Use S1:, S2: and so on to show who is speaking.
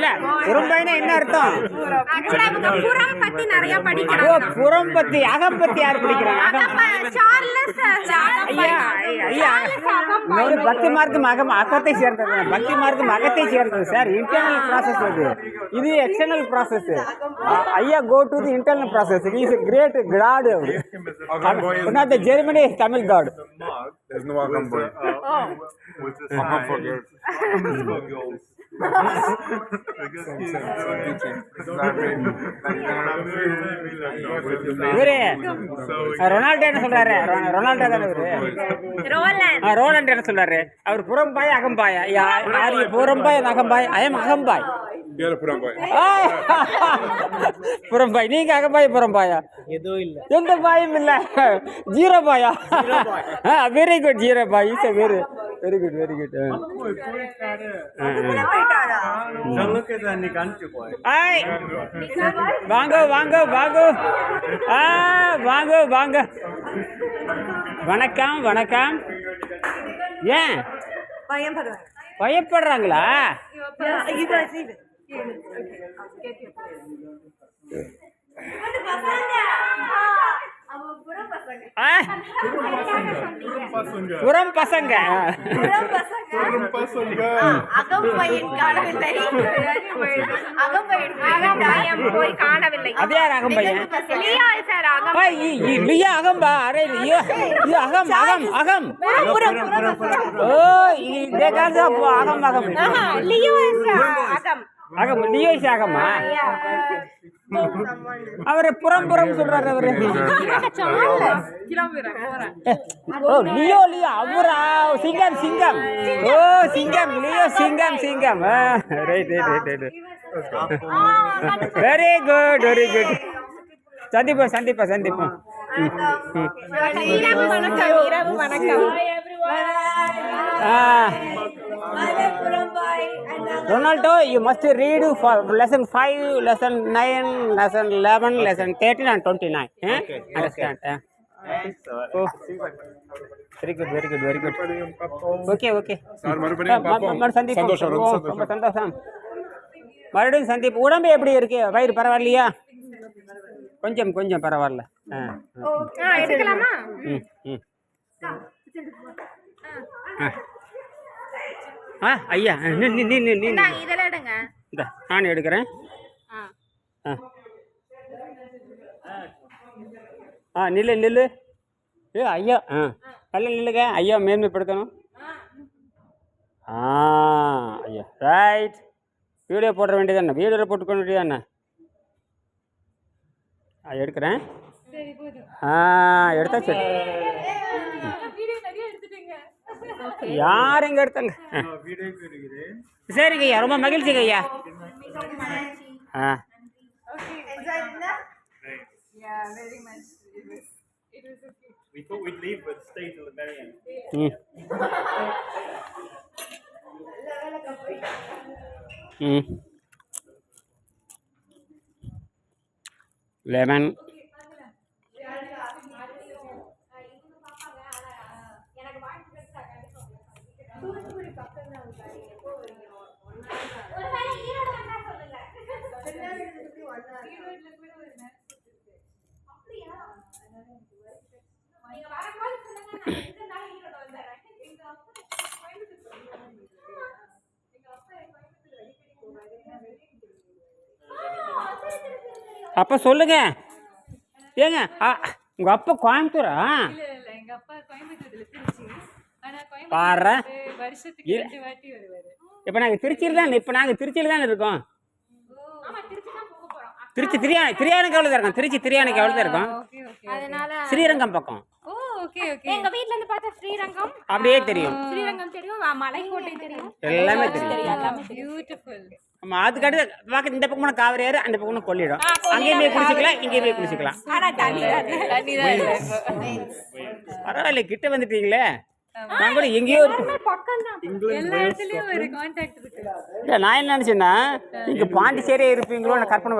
S1: இல்ல புறம்பாய்னா என்ன அர்த்தம்?
S2: புறம் பத்தி நிறைய
S1: ஓ
S2: படிக்கிறாங்க
S1: புறம் பத்தி அகம் பத்தி யார் படிக்கிறாங்க அகம் பக்தி மார்க்கம் அகம் அகத்தை சேர்ந்தது. பக்தி மார்க்கம் அகத்தை சேர்ந்தது சார் இன்டர்னல் ப்ராசஸ் அது. இது எக்ஸ்டர்னல் ப்ராசஸ் ஐயா go to the internal process is great God our Germany Tamil God
S3: There's no Agamboy. Agam for girls.
S1: இவரு ரொனால்டோ என்ன சொல்றாரு? ரொனால்டோ தானே இவரு? ரோலண்ட். என்ன சொல்றாரு? அவர் புறம்பாய் அகம்பாயா. யா- யாரு புறம்பாய் அகம்பாய்? ஐயம் அகம்பாய்! புறம்பாய். நீங்க அகம்பாய் புறம்பாயா?
S4: எதுவும் இல்ல.
S1: எந்த பாயும் இல்ல. Zero paya? Very good zero boy. Is very very good very good வாங்க வாங்க வாங்க ஆ வாங்க வாங்க வணக்கம் வணக்கம் ஏன் பயப்படுறாங்களா புறம் பசங்க அது யார் அகம்பையன்
S2: லியா
S1: அகம்பா அரே லியா இது அகம் அகம் அகம் ஓ இதே காசு அப்போ அகம் அகம்
S2: லியோ அகம்
S1: லியோ இஸ் அகமா அவரு புறம் புறம் சொல்றாரு அவரு. ஓ லியோ லியோ அவரா? சிங்கம் சிங்கம். ஓ சிங்கம் லியோ சிங்கம் சிங்கம். Right right right right very good very good சந்திப்போம் சந்திப்போம்
S2: இரவு வணக்கம் இரவு வணக்கம்.
S1: Ronaldo you must read for lesson five lesson nine lesson eleven lesson thirteen and twenty nine understand oh very good very good very good okay okay
S3: மறுபடியும் சந்தோஷம், ரொம்ப
S1: ஓ,
S3: சந்தோஷம்.
S1: மறுபடியும் சந்திப்பு உடம்பு எப்படி இருக்கு? வயிறு பரவாயில்லையா? கொஞ்சம் கொஞ்சம் பரவாயில்ல. ஆ
S2: ஆ. எடுக்கலாமா?
S1: ம் ம். ஆ. ஐயா நீ நீ நீ நீ
S2: இதெல்லாம் எடுங்க.
S1: இந்த நான் எடுக்கிறேன்.
S2: ஆ.
S1: ஆ. நில்லு நில்லு. ஏ ஐயா ஆ. நல்ல நில்லுங்க. ஐயா மேன்மைப்படுத்தணும். ஆ ஐயா ரைட் வீடியோ போட வேண்டியதானே வீடியோவில் போட்டுக்க வேண்டியதானே ஆ எடுக்கிறேன். ஆ எடுத்தா சரி யார் எடுத்தாங்க சரிங்க ஐயா ரொம்ப மகிழ்ச்சிங்க ஐயா ஆ.
S4: We thought we'd leave but stay till the very end.
S1: ம். ம். லெமன் அப்போ சொல்லுங்க. ஏங்க உங்க அப்பா கோயம்புத்தூரா? பாரு. இப்போ நாங்கள் திருச்சியில் தான் இப்போ நாங்கள் திருச்சியில் தான் இருக்கோம். திருச்சி திரியா திரியானுக்கு எவ்வளோ தான் இருக்கோம்? திருச்சி திரியானுக்கு எவ்வளோ இருக்கோம்? ஸ்ரீரங்கம் பக்கம்.
S5: Oh okay okay.
S2: எங்க வீட்ல இருந்து பார்த்தா ஸ்ரீரங்கம்.
S1: அப்படியே தெரியும்.
S2: ஸ்ரீரங்கம் தெரியும் வா- மலைக்கோட்டை தெரியும்.
S1: எல்லாமே தெரியும்.
S2: எல்லாமே
S5: பியூட்டிஃபுல்
S1: ஆமா பார்க்க இந்த பக்கம் காவிரி ஆறு அந்த பக்கம் கொள்ளிடும். அங்கேயுமே குளிச்சுக்கலாம் இங்கேயுமே குளிச்சுக்கலாம்.
S2: ஆனா தண்ணி தானே
S5: தண்ணி தான் இல்ல இப்போ.
S1: பரவாயில்ல கிட்ட வந்துட்டீங்களே. நான் கூட எங்கேயோ இருக்கு. நான் என்ன நினைச்சேன்னா நீங்க பாண்டிச்சேரியே இருப்பீங்களோ நான் கற்பனை